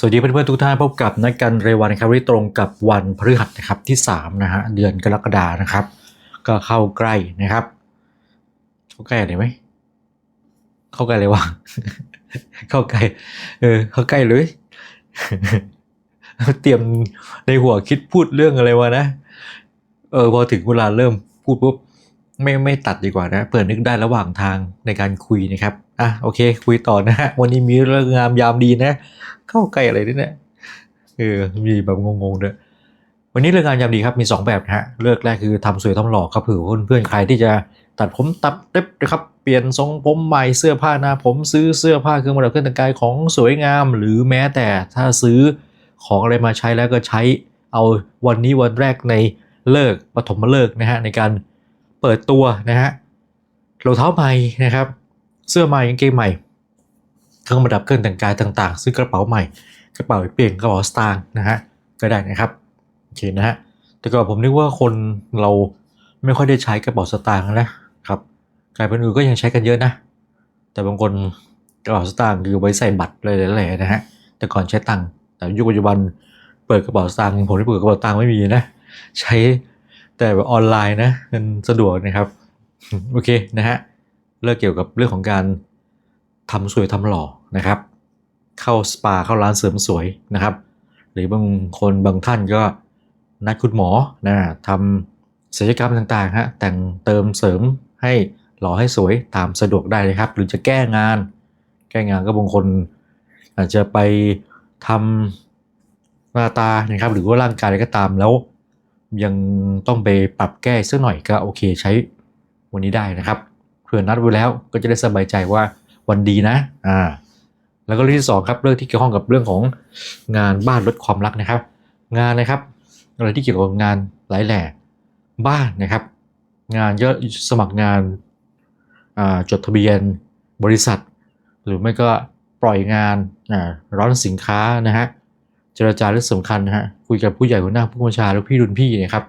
สวัสดีเพื่อนๆทุกท่านพบกับนักการเรวันครับที่ตรงกับวันพฤหัสนะครับที่3นะฮะเดือนกรกฎานะครับ ก็เข้าใกล้นะครับ เข้าใกล้อะไรไหมเข้าใกล้เลยวะเข้าใกล้เออเข้าใกล้เลย เตรียมในหัวคิดพูดเรื่องอะไรวะนะเออพอถึงเวลาเริ่มพูดปุ๊บ ไม่ไม่ตัดดีกว่านะเปิดนึกได้ระหว่างทางในการคุยนะครับอะโอเค คุยต่อนะฮะวันนี้มีเรื่องงามยามดีนะ เข้าใกล้อะไรนี่เนี่ยเออมีแบบงงๆด้วยวันนี้เรื่องงานยามดีครับมี 2 แบบนะฮะเลือกแรกคือทำสวยทำหล่อครับเผื่อเพื่อนๆใครที่จะตัดผมตัดเล็บนะครับเปลี่ยนทรงผมใหม่เสื้อผ้าหน้าผมซื้อเสื้อผ้าเครื่องประดับเครื่องแต่งกายของสวยงาม หรือแม้แต่ถ้าซื้อของอะไรมาใช้แล้วก็ใช้เอาวันนี้วันแรกในเลิกปฐมฤกษ์นะฮะในการ เปิดตัวนะฮะรองเท้าใหม่นะครับ เสื้อใหม่กางเกงใหม่เครื่องประดับเครื่องแต่งกายต่างๆ ซื้อกระเป๋าใหม่ กระเป๋าเปลี่ยนกระเป๋าสตางค์นะฮะก็ได้นะครับโอเคนะฮะแต่ก่อนผมนึกว่าคนเราไม่ค่อยได้ใช้กระเป๋าสตางค์นะครับกลายเป็นอื่นก็ยังใช้กันเยอะนะ แต่บางคนกระเป๋าสตางค์คือไว้ใส่บัตรเลยอะไรๆนะฮะแต่ก่อนใช้ตังค์แต่ยุคปัจจุบันเปิดกระเป๋าสตางค์ผมที่เปิดกระเป๋าตังค์ไม่มีนะ ใช้ แต่แบบออนไลน์นะมันสะดวกนะครับ โอเคนะฮะเรื่องเกี่ยวกับเรื่องของการทำสวยทำหล่อนะครับ เข้าสปาเข้าร้านเสริมสวยนะครับ หรือบางคนบางท่านก็นัดคุณหมอนะทำศัลยกรรมต่างๆฮะแต่งเติมเสริมให้หล่อให้สวยตามสะดวกได้เลยครับ หรือจะแก้งาน แก้งานก็บางคน อาจจะไปทำหน้าตานะครับ หรือว่าร่างกายอะไรก็ตามแล้ว ยังต้องไปปรับแก้สักหน่อยก็โอเคใช้วันนี้ได้นะครับเพื่อนัดไว้แล้วก็จะได้สบายใจว่าวันดีนะอ่าแล้วก็เรื่องที่สองครับเรื่องที่เกี่ยวข้องกับเรื่องของงานบ้านลดความรักนะครับ งานนะครับอะไรที่เกี่ยวกับงานหลายแหล่บ้านนะครับ งานเยอะสมัครงานอ่าจดทะเบียนบริษัท หรือไม่ก็ปล่อยงานอ่าร้อนสินค้านะฮะ เจรจาเรื่องสำคัญนะฮะคุยกับผู้ใหญ่หัวหน้าผู้บัญชาหรือพี่รุ่นพี่นะครับ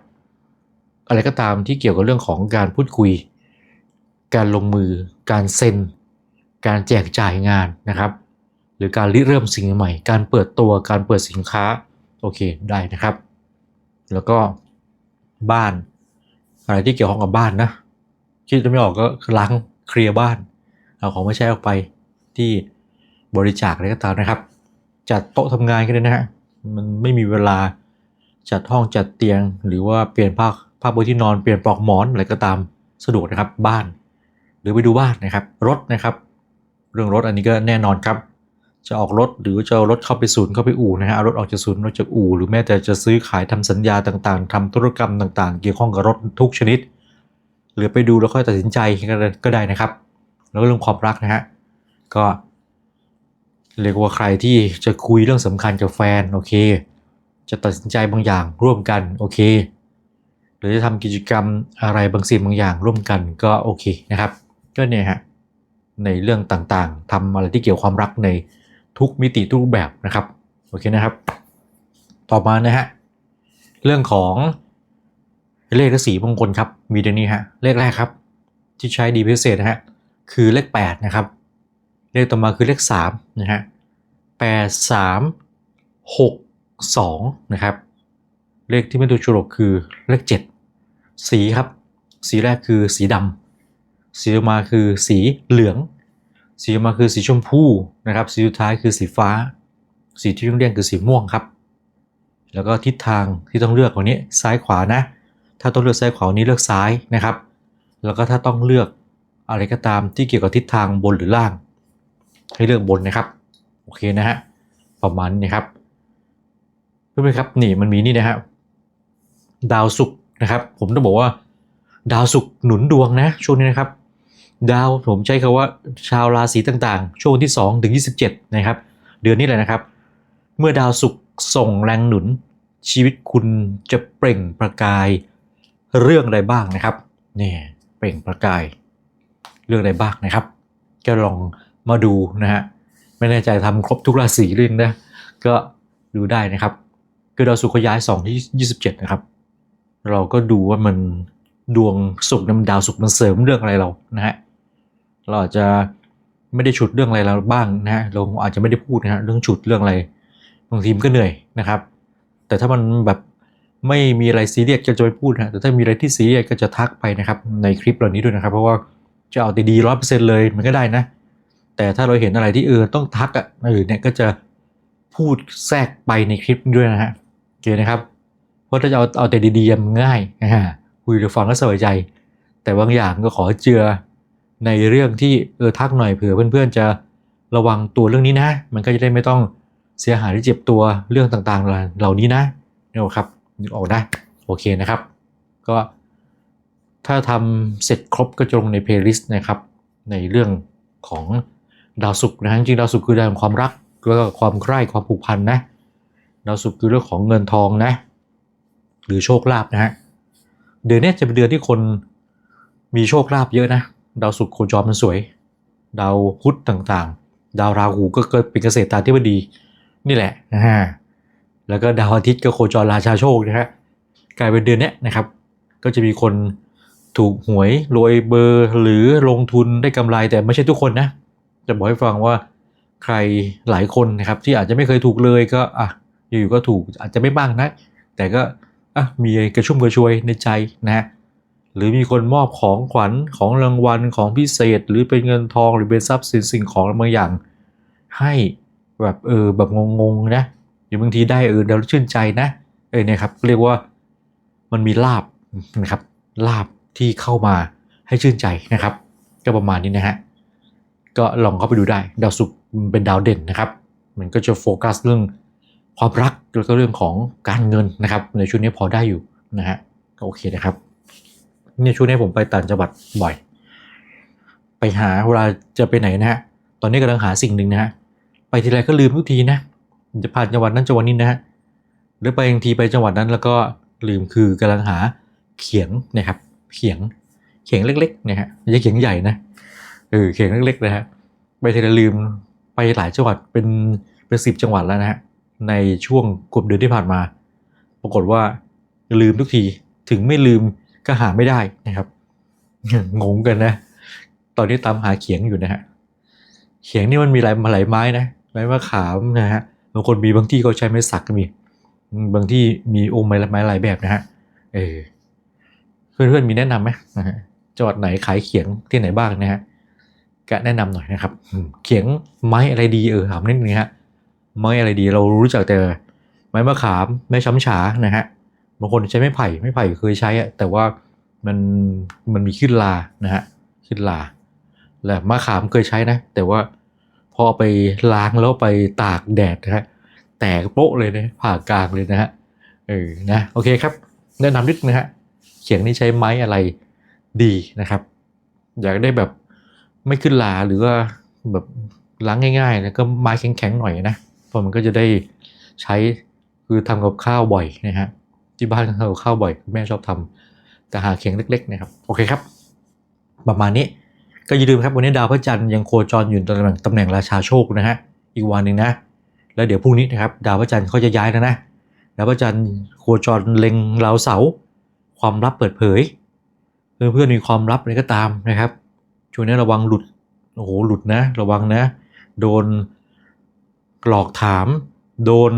อะไรก็ตามที่เกี่ยวกับเรื่องของการพูดคุย การลงมือ การเซ็น การแจกจ่ายงานนะครับ หรือการริเริ่มสิ่งใหม่ การเปิดตัวการเปิดสินค้าโอเคได้นะครับ แล้วก็บ้าน อะไรที่เกี่ยวข้องกับบ้านนะคิดจะไม่ออกก็ล้างเคลียร์บ้านเอาของไม่ใช้ออกไปที่บริจาคอะไรก็ตามนะครับ จัดโต๊ะทำงานกันเลยนะฮะ มันไม่มีเวลาจัดห้องจัดเตียง หรือว่าเปลี่ยนผ้าผ้าปูที่นอนเปลี่ยนปลอกหมอนอะไรก็ตามสะดวกนะครับบ้าน หรือไปดูบ้านนะครับ รถนะครับ เรื่องรถอันนี้ก็แน่นอนครับ จะออกรถหรือจะเอารถเข้าไปศูนย์เข้าไปอู่นะฮะเอารถออกจากศูนย์รถจากอู่หรือแม้แต่จะซื้อขายทำสัญญาต่างๆทำธุรกรรมต่างๆ เกี่ยวข้องกับรถทุกชนิด หรือไปดูแล้วค่อยตัดสินใจก็ได้นะครับ แล้วก็เรื่องความรักนะฮะก็ เรียกว่าใครที่จะคุยเรื่องสำคัญกับแฟนโอเค จะตัดสินใจบางอย่างร่วมกันโอเค หรือจะทำกิจกรรมอะไรบางสิ่งบางอย่างร่วมกันก็โอเคนะครับก็เนี่ยฮะในเรื่องต่างๆทำอะไรที่เกี่ยวความรักในทุกมิติทุกรูปแบบนะครับโอเคนะครับ ต่อมานะฮะเรื่องของเลขและสีมงคลครับมีดังนี้ฮะเลขแรกครับที่ใช้ดีพิเศษนะฮะคือเลข8นะครับเลขต่อมาคือเลข3นะฮะ 8 3 6 2 นะครับ เลขที่ไม่ตัวฉลกคือเลข 7 สีครับ สีแรกคือสีดำสีออมาคือสีเหลือง สีออมาคือสีชมพูนะครับ สีสุดท้ายคือสีฟ้า สีที่ต้องเรียกคือสีม่วงครับ แล้วก็ทิศทางที่ต้องเลือกวันนี้ซ้ายขวานะ ถ้าต้องเลือกซ้ายขวานี้เลือกซ้ายนะครับ แล้วก็ถ้าต้องเลือกอะไรก็ตามที่เกี่ยวกับทิศทางบนหรือล่าง ให้เลือกบนนะครับ โอเคนะฮะประมาณนี้ครับเพื่อนๆครับนี่มันมีนี่นะฮะดาวศุกร์นะครับ ผมต้องบอกว่า ดาวศุกร์หนุนดวงนะช่วงนี้นะครับ ดาวผมใช้คาว่าชาวราศีต่างๆ ช่วงที่2ถึง27 นะครับ เดือนนี้เลยนะครับ เมื่อดาวศุกร์ส่งแรงหนุน ชีวิตคุณจะเปล่งประกายเรื่องอะไรบ้างนะครับนี่เปล่งประกายเรื่องอะไรบ้างนะครับก็ลองมาดูนะฮะ ไม่แน่ใจทำครบทุกราศีเรื่องนะก็ดูได้นะครับ คือดาวศุกร์เขาย้าย2ที่ 27 นะครับ เราก็ดูว่ามันดวงศุกร์นำดาวศุกร์มันเสริมเรื่องอะไรเรานะฮะเราอาจจะไม่ได้ฉุดเรื่องอะไรเราบ้างนะฮะเราอาจจะไม่ได้พูดนะฮะเรื่องฉุดเรื่องอะไรบางทีมก็เหนื่อยนะครับ แต่ถ้ามันแบบไม่มีอะไรซีเรียสก็จะไม่พูดนะแต่ถ้ามีอะไรที่ซีเรียสก็จะทักไปนะครับในคลิปเหล่านี้ด้วยนะครับ เพราะว่าจะเอาดีร้อยเปอร์เซ็นต์เลยมันก็ได้นะ แต่ถ้าเราเห็นอะไรที่เออต้องทักอะเออเนี่ยก็จะพูดแทรกไปในคลิปด้วยนะฮะโอเคนะครับเพราะถ้าจะเอาเอาแต่ดีๆมันง่ายนะฮะคุยหรือฟังก็สบายใจ แต่บางอย่างก็ขอเจือในเรื่องที่เออทักหน่อยเผื่อเพื่อนๆจะระวังตัวเรื่องนี้นะ มันก็จะได้ไม่ต้องเสียหายหรือเจ็บตัวเรื่องต่างๆ เหล่านี้นะนี่ครับนึกออกนะโอเคนะครับ ก็ถ้าทำเสร็จครบก็จะลงในเพลย์ลิสต์นะครับ ในเรื่องของ ดาวศุกร์นะจริงดาวศุกร์คือดาวแห่งความรักแล้วก็ความใคร่ความผูกพันนะดาวศุกร์คือเรื่องของเงินทองนะ หรือโชคลาภนะฮะเดือนนี้จะเป็นเดือนที่คนมีโชคลาภเยอะนะดาวศุกร์โคจรมันสวย ดาวพุธต่างๆ ดาวราหูก็เกิดเป็นเกษตราธิบดีนี่แหละนะฮะแล้วก็ดาวอาทิตย์ก็โคจรราชาโชคนะฮะกลายเป็นเดือนนี้นะครับ ก็จะมีคนถูกหวยรวยเบอร์หรือลงทุนได้กำไรแต่ไม่ใช่ทุกคนนะ จะบอกให้ฟังว่าใครหลายคนนะครับที่อาจจะไม่เคยถูกเลยก็อะอยู่ๆก็ถูกอาจจะไม่บ้างนะ แต่ก็อะมีกระชุ่มกระชวยในใจนะฮะหรือมีคนมอบของขวัญของรางวัลของพิเศษ หรือเป็นเงินทองหรือเป็นทรัพย์สินสิ่งของบางอย่าง ให้แบบเออแบบงงๆนะหรือบางทีได้เออเราชื่นใจนะเออเนี่ยครับเรียกว่ามันมีลาบนะครับลาบที่เข้ามาให้ชื่นใจนะครับ ก็ประมาณนี้นะฮะ ก็ลองเข้าไปดูได้ ดาวศุกร์เป็นดาวเด่นนะครับ มันก็จะโฟกัสเรื่องความรักแล้วก็เรื่องของการเงินนะครับ ในช่วงนี้พอได้อยู่นะฮะก็โอเคนะครับเนี่ยช่วงนี้ผมไปต่างจังหวัดบ่อย ไปหาเวลาจะไปไหนนะฮะตอนนี้กำลังหาสิ่งหนึ่งนะฮะไปทีไรก็ลืมทุกทีนะจะผ่านจังหวัดนั้นจังหวัดนี้นะฮะหรือไปบางทีไปจังหวัดนั้นแล้วก็ลืมคือกำลังหาเขียงนะครับ เขียงเขียงเล็กๆนะฮะไม่ใช่เขียงใหญ่นะ เออเขียงเล็กๆนะฮะไปทีไรลืมไปหลายจังหวัดเป็นเป็นสิบจังหวัดแล้วนะฮะในช่วงกลุ่มเดือนที่ผ่านมา ปรากฏว่าลืมทุกทีถึงไม่ลืมก็หาไม่ได้นะครับงงกันนะ ตอนนี้ตามหาเขียงอยู่นะฮะเขียงนี่มันมีหลายหลายไม้นะไม้มะขามนะฮะบางคนมีบางที่เขาใช้ไม้สักก็มี บางที่มีองค์ไม้ไม้หลายแบบนะฮะเออเพื่อนๆมีแนะนำไหมจังหวัดไหนขายเขียงที่ไหนบ้างนะฮะ ก็แนะนำหน่อยนะครับ เขียงไม้อะไรดีเออถามนิดนึงฮะไม้อะไรดีเรารู้จักแต่ไม้มะขามไม้ช้ำฉานะฮะบางคนใช้ไม้ไผ่ไม้ไผ่เคยใช้อะแต่ว่ามันมันมีขึ้นลานะฮะขึ้นลาและมะขามเคยใช้นะ แต่ว่าพอไปล้างแล้วไปตากแดดนะฮะแตกโป๊ะเลยนะผ่ากลางเลยนะฮะเออนะโอเคครับ แนะนำนิดนะฮะเขียงนี้ใช้ไม้อะไรดีนะครับ อยากได้แบบ ไม่ขึ้นลาหรือว่าแบบล้างง่ายๆนะก็ไม้แข็งๆหน่อยนะเพราะมันก็จะได้ใช้คือทำกับข้าวบ่อยนะฮะที่บ้านทำกับข้าวบ่อยแม่ชอบทำแต่หาเขียงเล็กๆนะครับโอเคครับ ประมาณนี้ก็อย่าลืมครับวันนี้ดาวพระจันทร์ยังโคจรอยู่ตำแหน่งตำแหน่งราชาโชคนะฮะอีกวันหนึ่งนะแล้วเดี๋ยวพรุ่งนี้นะครับดาวพระจันทร์เขาจะย้ายแล้วนะดาวพระจันทร์โคจรเล็งดาวเสา ความลับเปิดเผย เพื่อนๆมีความลับอะไรก็ตามนะครับ ช่วงนี้ระวังหลุดโอ้โหหลุดนะ ระวังนะ โดนหลอกถาม โดน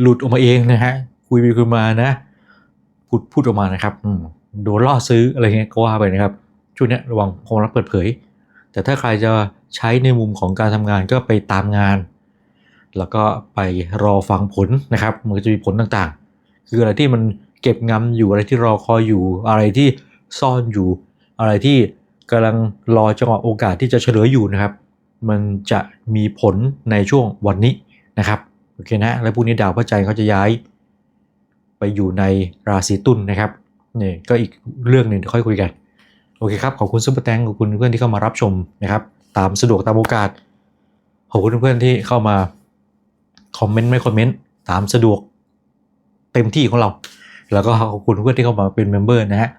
หลุดออกมาเองนะฮะคุยไปคุยมานะ พูดพูดออกมานะครับโดนล่อซื้ออะไรเงี้ยก็ว่าไปนะครับ ช่วงนี้ระวังความลับเปิดเผย แต่ถ้าใครจะใช้ในมุมของการทำงานก็ไปตามงาน แล้วก็ไปรอฟังผลนะครับมันจะมีผลต่างๆ คืออะไรที่มันเก็บงำอยู่อะไรที่รอคอยอยู่อะไรที่ซ่อนอยู่อะไรที่ กำลังรอจังหวะโอกาสที่จะเฉลยอยู่นะครับ มันจะมีผลในช่วงวันนี้นะครับโอเคนะแล้วพรุ่งนี้ดาวพระจันทร์เขาจะย้าย ไปอยู่ในราศีตุลนะครับนี่ก็อีกเรื่องหนึ่งค่อยคุยกัน โอเคครับ ขอบคุณซุปเปอร์แตงขอบคุณเพื่อนที่เข้ามารับชมนะครับ ตามสะดวกตามโอกาส ขอบคุณเพื่อนที่เข้ามาคอมเมนต์ไม่คอมเมนต์ตามสะดวกเต็มที่ของเรา แล้วก็ขอบคุณเพื่อนที่เข้ามาเป็นเมมเบอร์นะฮะ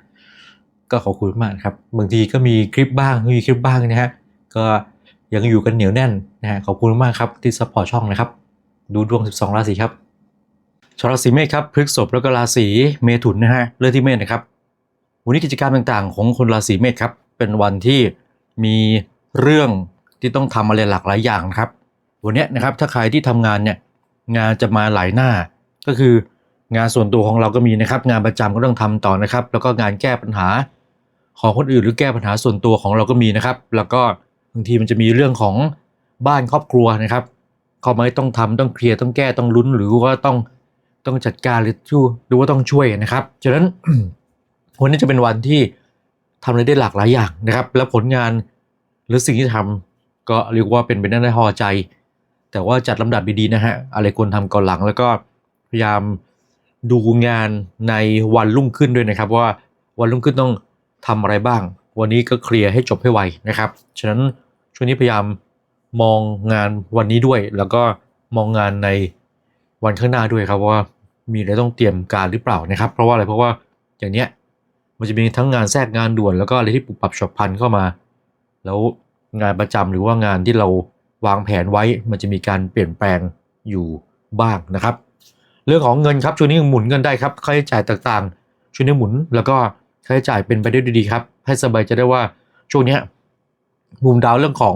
ก็ขอบคุณมากครับ บางทีก็มีคลิปบ้างมีคลิปบ้างนะฮะก็ยังอยู่กันเหนียวแน่นนะฮะขอบคุณมากครับที่ซัพพอร์ตช่องนะครับ ดูดวง 12 ราศีครับชาวราศีเมษครับพฤกษภแล้วก็ราศีเมถุนนะฮะเริ่มที่เมษนะครับ วันนี้กิจกรรมต่างๆ ของคนราศีเมษครับ เป็นวันที่มีเรื่องที่ต้องทำอะไรหลากหลายอย่างนะครับ วันนี้นะครับถ้าใครที่ทำงานเนี่ยงานจะมาหลายหน้า ก็คืองานส่วนตัวของเราก็มีนะครับ งานประจำก็ต้องทำต่อนะครับ แล้วก็งานแก้ปัญหา ของคนอื่นหรือแก้ปัญหาส่วนตัวของเราก็มีนะครับ แล้วก็บางทีมันจะมีเรื่องของบ้านครอบครัวนะครับเขาไม่ต้องทำต้องเคลียร์ต้องแก้ต้องลุ้น หรือว่าต้องต้องจัดการหรือช่วยหรือว่าต้องช่วยนะครับฉะนั้นวันนี้จะเป็นวันที่ทำอะไรได้หลากหลายอย่างนะครับ แล้วผลงานหรือสิ่งที่ทำก็เรียกว่าเป็นไปได้พอใจ แต่ว่าจัดลำดับดีๆนะฮะอะไรควรทำก่อนหลังแล้วก็พยายามดูงานในวันรุ่งขึ้นด้วยนะครับ ว่าวันรุ่งขึ้นต้อง ทำอะไรบ้าง วันนี้ก็เคลียร์ให้จบให้ไวนะครับ ฉะนั้นช่วงนี้พยายามมองงานวันนี้ด้วย แล้วก็มองงานในวันข้างหน้าด้วยครับว่ามีอะไรต้องเตรียมการหรือเปล่านะครับ เพราะว่าอะไรเพราะว่าอย่างเนี้ยมันจะมีทั้งงานแทรกงานด่วนแล้วก็อะไรที่ปรับปรับฉับพลันเข้ามา แล้วงานประจำหรือว่างานที่เราวางแผนไว้มันจะมีการเปลี่ยนแปลงอยู่บ้างนะครับ เรื่องของเงินครับช่วงนี้หมุนเงินได้ครับค่าใช้จ่ายต่างๆช่วงนี้หมุนแล้วก็ ค่าใช้จ่ายเป็นไปได้ดีครับ ให้สบายใจะได้ว่าช่วงนี้มุมดาวเรื่องของ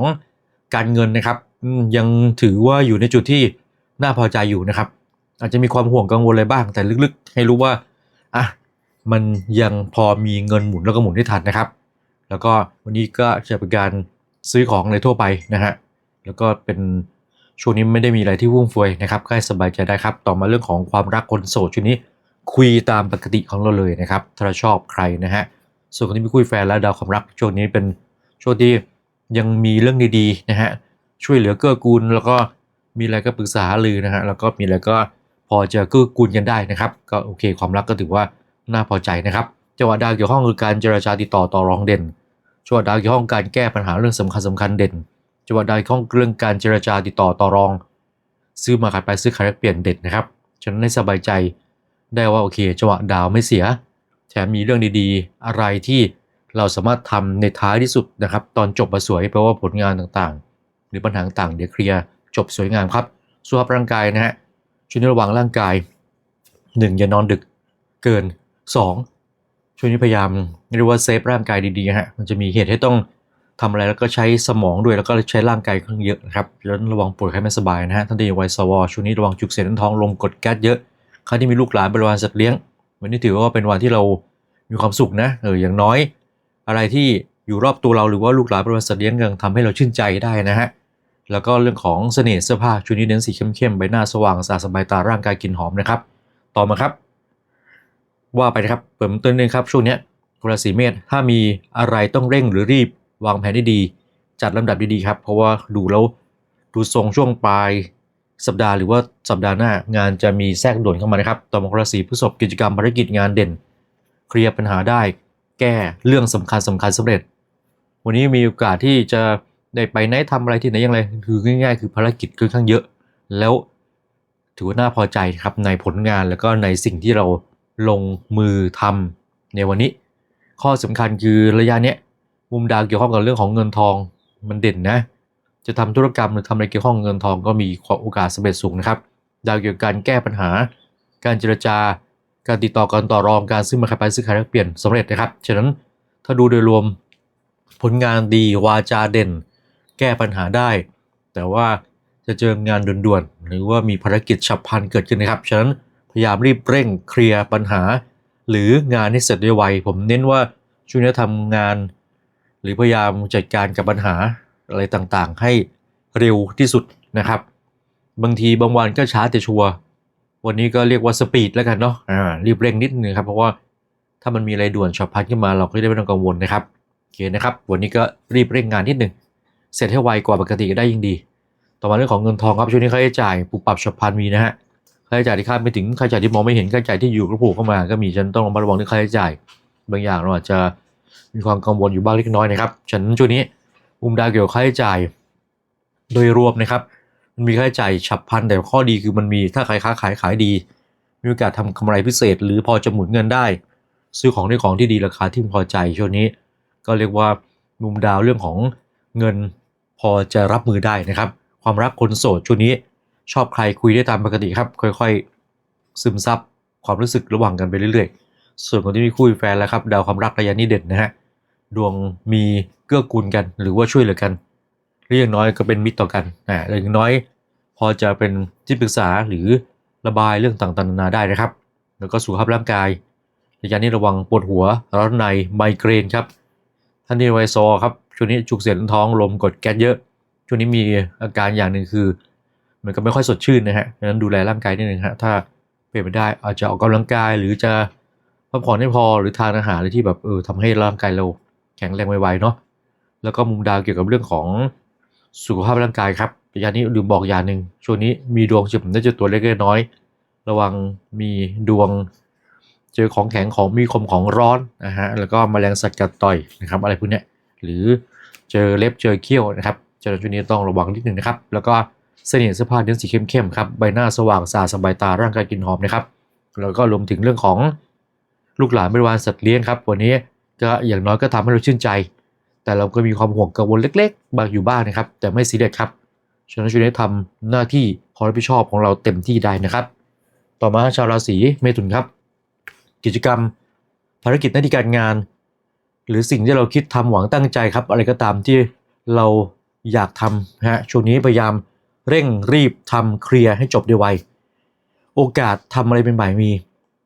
การเงินนะครับยังถือว่าอยู่ในจุดที่น่าพอใจอยู่นะครับ อาจจะมีความห่วงกังวลอะไรบ้าง แต่ลึกๆ ให้รู้ว่าอะมันยังพอมีเงินหมุนแล้วก็หมุนได้ทันนะครับ แล้วก็วันนี้ก็จะเป็นการซื้อของในทั่วไปนะฮะแล้วก็เป็นช่วงนี้ไม่ได้มีอะไรที่วุ่งเฟือยนะครับก็ให้สบายใจได้ครับ ต่อมาเรื่องของความรักคนโสดช่วงนี้ คุยตามปกติของเราเลยนะครับ ถ้าเราชอบใครนะฮะ ส่วนคนที่ไมีคุยแฟนและดาวความรักช่วงนี้เป็นช่วงที่ยังมีเรื่องดีๆนะฮะ ช่วยเหลือเกื้อกูล แล้วก็มีอะไรก็ปรึกษาหารือนะฮะ แล้วก็มีอะไรก็พอจะเกื้อกูลกันได้นะครับ ก็โอเคความรักก็ถือว่าน่าพอใจนะครับ จังหวะดาวเกี่ยวข้องคือการเจรจาติดต่อต่อรองเด่น จังหวะดาวเกี่ยวข้องการแก้ปัญหาเรื่องสำคัญสคัญเด่น จังหวะดาวเกี่ยวข้องเรื่องการเจรจาติดต่อต่อรอง ซื้อมาขายไปซื้อขายแลกเปลี่ยนเด่นนะครับ ฉะนั้นให้สบายใจ ได้ว่าโอเคจังหวะดาวไม่เสีย แถมมีเรื่องดีๆ อะไรที่เราสามารถทำในท้ายที่สุดนะครับ ตอนจบมาสวยแปลว่าผลงานต่างๆ หรือปัญหาต่างเดี๋ยวเคลียร์จบสวยงามครับสุขภาพร่างกายนะฮะช่วงนี้ระวังร่างกาย 1 อย่านอนดึกเกิน 2 ช่วงนี้พยายามเรียกว่าเซฟร่างกายดีๆฮะมันจะมีเหตุให้ต้องทำอะไรแล้วก็ใช้สมองด้วยแล้วก็ใช้ร่างกายค่อนข้างเยอะนะครับแล้วระวังป่วยไข้ไม่สบายนะฮะท่านที่อยู่วัยสวช่วงนี้ระวังจุกเสียดท้องลมกดแก๊สเยอะ ใครที่มีลูกหลานบริวารสัตว์เลี้ยง วันนี้ถือว่าเป็นวันที่เรามีความสุขนะเอออย่างน้อย อะไรที่อยู่รอบตัวเราหรือว่าลูกหลานบริวารสัตว์เลี้ยงยังทำให้เราชื่นใจได้นะฮะแล้วก็เรื่องของเสน่ห์เสื้อผ้าชุดนี้เน้นสีเข้มๆใบหน้าสว่างสะอาดสบายตาร่างกายกลิ่นหอมนะครับ ต่อมาครับ ว่าไปนะครับเปิดต้นนึงครับช่วงนี้คนราศีเมษถ้ามีอะไรต้องเร่งหรือรีบวางแผนได้ดี จัดลำดับดีๆครับ เพราะว่าดูแล้วดูทรงช่วงปลาย สัปดาห์หรือว่าสัปดาห์หน้างานจะมีแทรกด่วนเข้ามานะครับต่อมาคราศีพฤษภกิจกรรมภารกิจงานเด่น เคลียร์ปัญหาได้ แก้เรื่องสำคัญสำคัญสำเร็จ วันนี้มีโอกาสที่จะได้ไปไหนทำอะไรที่ไหนอย่างไรคือง่าย ๆ คือภารกิจค่อนข้างเยอะ แล้วถือว่าน่าพอใจครับในผลงานแล้วก็ในสิ่งที่เราลงมือทำในวันนี้ ข้อสำคัญคือระยะเนี้ยมุมดาวเกี่ยวข้องกับเรื่องของเงินทองมันเด่นนะ จะทำธุรกรรมหรือทำอะไรเกี่ยวข้องเงินทองก็มีโอกาสสำเร็จสูงนะครับ ดาวเกี่ยวกับการแก้ปัญหา การเจรจาการติดต่อการต่อรองการซื้อมาขายไปซื้อขายแลกเปลี่ยนสำเร็จนะครับ ฉะนั้นถ้าดูโดยรวมผลงานดีวาจาเด่น แก้ปัญหาได้ แต่ว่าจะเจองานด่วนๆหรือว่ามีภารกิจฉับพลันเกิดขึ้นนะครับ ฉะนั้นพยายามรีบเร่งเคลียร์ปัญหา หรืองานให้เสร็จด้วยไวผมเน้นว่าช่วงนี้ทำงาน หรือพยายามจัดการกับปัญหา อะไรต่างๆ ให้เร็วที่สุดนะครับ บางทีบางวันก็ช้าแต่ชัวร์วันนี้ก็เรียกว่าสปีดแล้วกันเนาะอ่ารีบเร่งนิดนึงครับ เพราะว่าถ้ามันมีอะไรด่วนฉับพลันขึ้นมาเราก็จะได้ไม่ต้องกังวลนะครับโอเคนะครับ วันนี้ก็รีบเร่งงานนิดนึงเสร็จให้ไวกว่าปกติก็ได้ยิ่งดี ต่อมาเรื่องของเงินทองครับช่วงนี้ค่าใช้จ่ายปรับปรับฉับพลันมีนะฮะค่าใช้จ่ายที่คาดไม่ถึงค่าใช้จ่ายที่มองไม่เห็นค่าใช้จ่ายที่อยู่กระผูกเข้ามา ก็มีฉันต้องระมัดระวังเรื่องค่าใช้จ่าย บางอย่างเราอาจจะมีความกังวลอยู่บ้างเล็กน้อยนะครับฉันช่วงนี้ มุมดาวเกี่ยวค่าใช้จ่าย โดยรวมนะครับมันมีค่าใช้จ่ายฉับพลันแต่ข้อดีคือมันมีถ้าใครค้าขายขายดี มีโอกาสทำกำไรพิเศษ หรือพอจะหมุนเงินได้ ซื้อของได้ของที่ดีราคาที่พอใจช่วงนี้ ก็เรียกว่ามุมดาวเรื่องของเงินพอจะรับมือได้นะครับ ความรักคนโสดช่วงนี้ชอบใครคุยได้ตามปกติครับ ค่อยๆ ซึมซับความรู้สึกระหว่างกันไปเรื่อยๆ ส่วนคนที่มีคู่แฟนแล้วครับ ดาวความรักระยะนี้เด่นนะฮะ ดวงมีเกื้อกูลกัน หรือว่าช่วยเหลือกันหรืออย่างน้อยก็เป็นมิตรต่อกันอ่าหรืออย่างน้อย พอจะเป็นที่ปรึกษาหรือระบายเรื่องต่างๆนานาได้นะครับ แล้วก็สุขภาพร่างกายระยะนี้ระวังปวดหัวร้อนในไมเกรนครับท่านที่ไวซอครับช่วงนี้จุกเสียดท้องลมกดแก๊สเยอะช่วงนี้มีอาการอย่างหนึ่งคือมันก็ไม่ค่อยสดชื่นนะฮะดังนั้นดูแลร่างกายนิดนึงฮะถ้าเป็นไปได้อาจจะออกกำลังกายหรือจะพักผ่อนให้พอหรือทานอาหารอะไรที่แบบเออทำให้ร่างกายเรา แข็งแรงไวๆเนาะแล้วก็มุมดาวเกี่ยวกับเรื่องของสุขภาพร่างกายครับยะนี้ลืมบอกอย่างหนึ่งช่วงนี้มีดวงเจ็บน่าจะตัวเล็กๆน้อย ระวังมีดวง เจอของแข็งของมีคมของร้อนนะฮะแล้วก็แมลงสัตว์กัดต่อยนะครับ อะไรพวกเนี้ยหรือเจอเล็บเจอเขี้ยวนะครับเจอช่วงนี้ต้องระวังนิดนึงนะครับ แล้วก็เสน่ห์เสื้อผ้าเนื้อสีเข้มๆครับใบหน้าสว่างสะอาดสบายตาร่างกายกลินหอมนะครับแล้วก็รวมถึงเรื่องของลูกหลานบริวารสัตว์เลี้ยงครับ วันนี้ ก็อย่างน้อยก็ทำให้เราชื่นใจ แต่เราก็มีความห่วงกังวลเล็ก ๆ บางอยู่บ้างนะครับ แต่ไม่ซีเรียสครับฉะนั้นช่วงนี้ทำหน้าที่ความรับผิดชอบของเราเต็มที่ได้นะครับ ต่อมาชาวราศีเมถุนครับ กิจกรรม ภารกิจหน้าที่การงาน หรือสิ่งที่เราคิดทำหวังตั้งใจครับ อะไรก็ตามที่เราอยากทำฮะช่วงนี้พยายามเร่งรีบทำเคลียร์ให้จบได้ไวโอกาสทำอะไรเป็นใหม่มี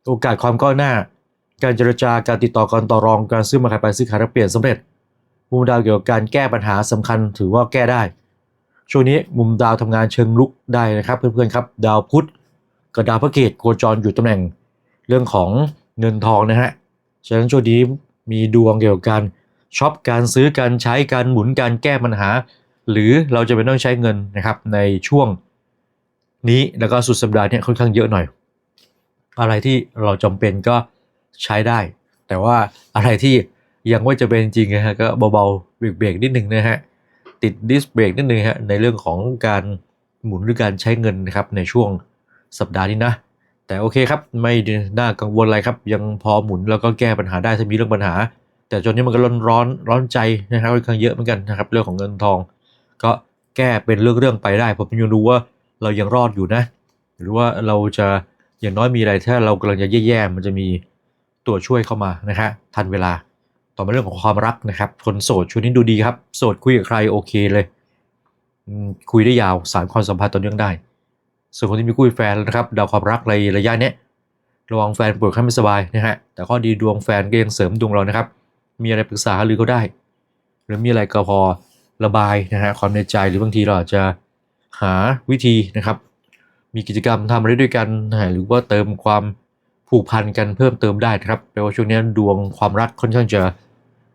โอกาสความก้าวหน้า การเจรจาการติดต่อการต่อรองการซื้อมาขายไปซื้อขายแลกเปลี่ยนสำเร็จ มุมดาวเกี่ยวกับการแก้ปัญหาสำคัญถือว่าแก้ได้ ช่วงนี้มุมดาวทำงานเชิงลุกได้นะครับเพื่อนๆครับดาวพุธกับดาวพระเกตโคจรอยู่ตำแหน่งเรื่องของเงินทองนะฮะฉะนั้นช่วงนี้มีดวงเกี่ยวกับการช็อปการซื้อการใช้การหมุนการแก้ปัญหา หรือเราจะเป็นต้องใช้เงินนะครับในช่วงนี้แล้วก็สุดสัปดาห์นี้ค่อนข้างเยอะหน่อย อะไรที่เราจำเป็นก็ ใช้ได้ แต่ว่าอะไรที่ยังไม่จะเป็นจริงนะฮะก็เบาๆเบรกๆนิดนึงนะฮะติดดิสเบรกนิดนึงฮะในเรื่องของการหมุนหรือการใช้เงินนะครับในช่วงสัปดาห์นี้นะ แต่โอเคครับไม่น่ากังวลอะไรครับยังพอหมุนแล้วก็แก้ปัญหาได้ถ้ามีเรื่องปัญหา แต่จนนี้มันก็ร้อนร้อนร้อนใจนะครับค่อนข้างเยอะเหมือนกันนะครับเรื่องของเงินทอง ก็แก้เป็นเรื่องๆไปได้ผมยังรู้ว่าเรายังรอดอยู่นะ หรือว่าเราจะอย่างน้อยมีอะไรถ้าเรากำลังจะแย่ๆมันจะมี ตัวช่วยเข้ามานะฮะทันเวลา ต่อมาเรื่องของความรักนะครับ คนโสดช่วงนี้ดูดีครับ โสดคุยกับใครโอเคเลยคุยได้ยาวสารความสัมพันธ์ต่อเนื่องได้ ส่วนคนที่มีคู่แฟนแล้วนะครับดาวความรักในระยะเนี้ยระวังแฟนป่วยไข้ไม่สบายนะฮะแต่ข้อดีดวงแฟนก็ยังเสริมดวงเรานะครับ มีอะไรปรึกษาหรือก็ได้ หรือมีอะไรก็พอระบายนะฮะความในใจหรือบางทีเราอาจจะหาวิธีนะครับ มีกิจกรรมทำอะไรด้วยกันนะหรือว่าเติมความ ผูกพันกันเพิ่มเติมได้ครับแปลว่าช่วงนี้ดวงความรักค่อนข้างจะ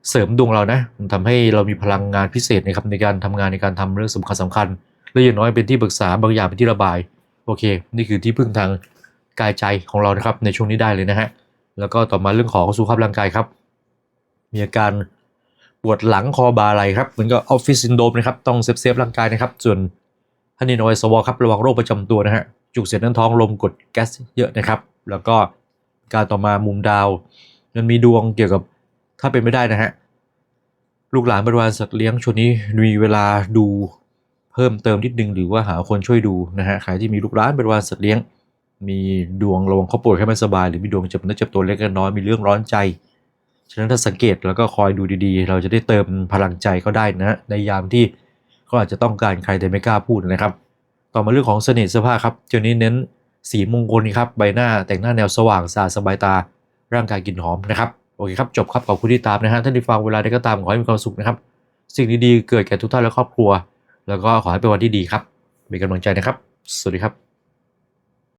เสริมดวงเรานะมันทำให้เรามีพลังงานพิเศษนะครับในการทำงานในการทำเรื่องสำคัญสำคัญและอย่างน้อยเป็นที่ปรึกษาบางอย่างเป็นที่ระบาย โอเค นี่คือที่พึ่งทางกายใจของเรานะครับในช่วงนี้ได้เลยนะฮะแล้วก็ต่อมาเรื่องของสุขภาพร่างกายครับ มีอาการปวดหลังคอบ่าไหล่ครับเหมือนกับออฟฟิศซินโดรมนะครับต้องเซฟเซฟร่างกายนะครับส่วนท่านนินอยสวครับระวังโรคประจำตัวนะฮะจุกเสียดน่นท้องลมกดแก๊สเยอะนะครับ แล้วก็ การต่อมามุมดาว มันมีดวงเกี่ยวกับถ้าเป็นไม่ได้นะฮะ ลูกหลานบริวารสัตว์เลี้ยงช่วงนี้มีเวลาดูเพิ่มเติมนิดนึงหรือว่าหาคนช่วยดูนะฮะใครที่มีลูกหลานบริวารสัตว์เลี้ยง มีดวงระวังเขาป่วยแค่ไม่สบาย หรือมีดวงเจ็บเนื้อเจ็บตัวเล็กน้อยมีเรื่องร้อนใจฉะนั้นถ้าสังเกตแล้วก็คอยดูดีๆ เราจะได้เติมพลังใจเขาได้นะในยามที่เขาอาจจะต้องการใครแต่ไม่กล้าพูดนะครับ ต่อมาเรื่องของเสน่ห์เสื้อผ้าครับเจ้านี้เน้น สีมงคลครับใบหน้าแต่งหน้าแนวสว่างสะอาดสบายตาร่างกายกลิ่นหอมนะครับโอเคครับจบครับขอบคุณที่ตามนะฮะท่านที่ฟังเวลาใดก็ตามขอให้มีความสุขนะครับ สิ่งดีๆเกิดแก่ทุกท่านและครอบครัว แล้วก็ขอให้เป็นวันที่ดีครับ มีกำลังใจนะครับ สวัสดีครับ